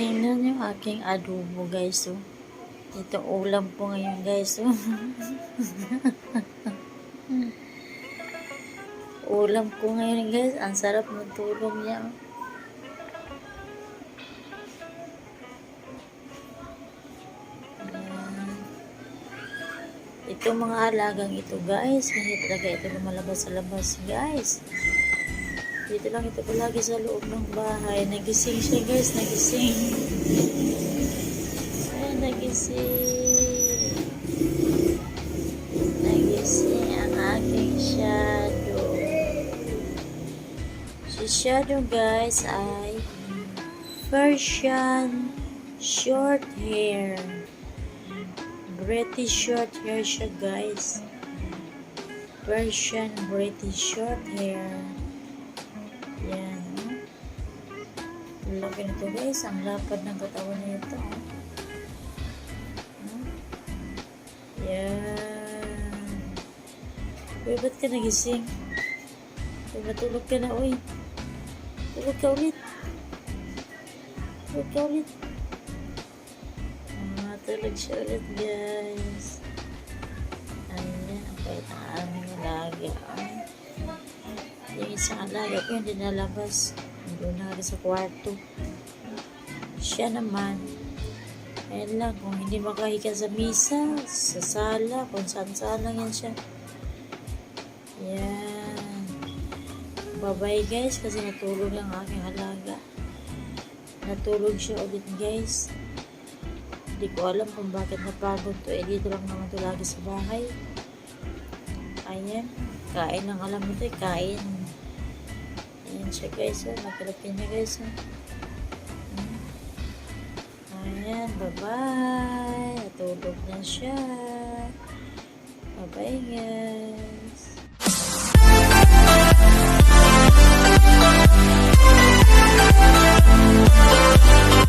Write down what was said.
Tingnan yung aking adobo guys. Oh. Ito ulam ko ngayon guys. Oh. ulam ko ngayon guys. Ang sarap ng niya. oh. Ito mga alagang ito guys. Hindi talaga ito lumalabas sa labas guys. Dito lang ito palagi sa loob ng bahay. Nagising siya guys, nagising. Ay, nagising. Nagising ang aking shadow. Si shadow guys ay Persian short hair. British short hair siya guys. Persian British short hair. Yan. Laki nito guys. Ang lapad ng katawan oh. No? Yan. Uy, ba't ka nagising? Uy, matulog ka na, uy. Tulog ka ulit. Tulog ka ulit. Ah, siya ulit, guys. Yung isang alaga ko hindi nalabas. Doon na sa kwarto. Siya naman, ayun lang, kung hindi makahiga sa misa, sa sala, kung saan saan lang yan siya. Yan. Bye-bye guys, kasi natulog lang ang aking alaga. Natulog siya ulit guys. Hindi ko alam kung bakit napagod to. Eh, dito lang naman to lagi sa bahay. Ayan. Kain lang alam mo to eh. Kain. Ayan siya guys. Oh. Nakalapin niya guys. Oh. Ayan. Bye-bye. Natulog na siya. Bye-bye guys.